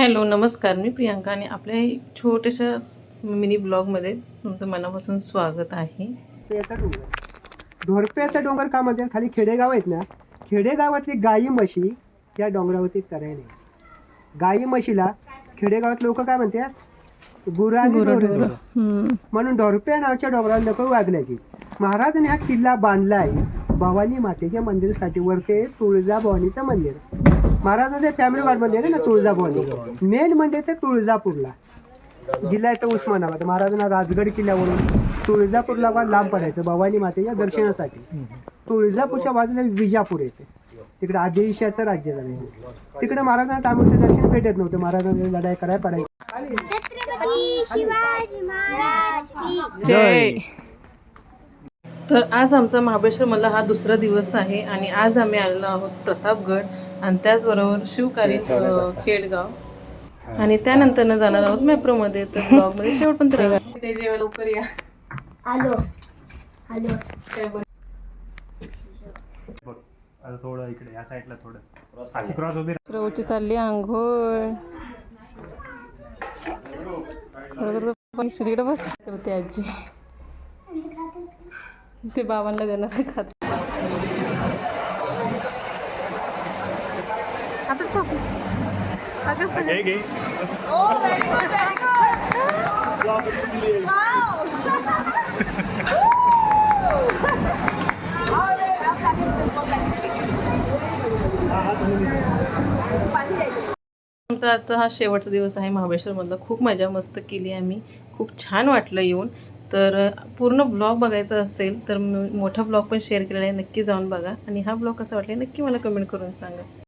Hello नमस्कार. मी प्रियांका आणि आपल्या छोट्याशा मिनी ब्लॉगमध्ये तुमचं मनापासून स्वागत आहे. ढोरप्याचा डोंगर. ढोरप्याचा डोंगर का म्हणतात खाली खेडेगाव आहेत ना? खेडेगावातली गाई म्हशी त्या डोंगरावरती चरायला. गाई म्हशीला खेडेगावात लोक काय म्हणतात? गुरा. म्हणून ढोरप्या नावाच्या डोंगरावर लोक वागल्याची महाराजांनी हा किल्ला बांधलाय. भवानी मातेच्या मंदिरासाठी वरते तुळजाभवानीचं मंदिर. महाराजांचं फॅमिली मंदिर आहे ना तुळजाभवानी. मेन मंदिर ते तुळजापूरला. जिल्हा येतो उस्मानाबाद. महाराजांना राजगड किल्ल्यावरून तुळजापूरला बा लांब पडायचं भवानी मातेच्या दर्शनासाठी. तुळजापूरच्या बाजूला विजापूर येते. तिकडे आदिशाचं राज्य झालं तिकडे महाराजांना टाइमवरती दर्शन भेटत नव्हतं. महाराजांना लढाई करायला पडायची. तर आज आमचा महाबळेश्वरमधला हा दुसरा दिवस आहे आणि आज आम्ही आलेलो आहोत प्रतापगड आणि त्याचबरोबर शिवकारी खेडगाव आणि त्यानंतर जाणार आहोत मेप्रोमध्ये तर ब्लॉगमध्ये शेवटपर्यंत राहा. ते जेव्हा लवकर या. आलो. आलो. काय बरं. बघ आता थोडं इकडे या साईडला थोडं. अशी क्रॉस उभी रवची चालली आंघोळ. खरं तर पैश्रीकडे बघ. करते आजी ते बाबांना देणार खात. आता चॉकलेट सगळं आमचा आजचा हा शेवटचा दिवस आहे. महाबळेश्वरमधला खूप मजा मस्त केली आम्ही. खूप छान वाटलं येऊन. तर पूर्ण ब्लॉग बघायचा असेल तर मोठा ब्लॉग पण शेअर केलेला आहे नक्की जाऊन बघा. आणि हा ब्लॉग कसा वाटला नक्की मला कमेंट करून सांगा.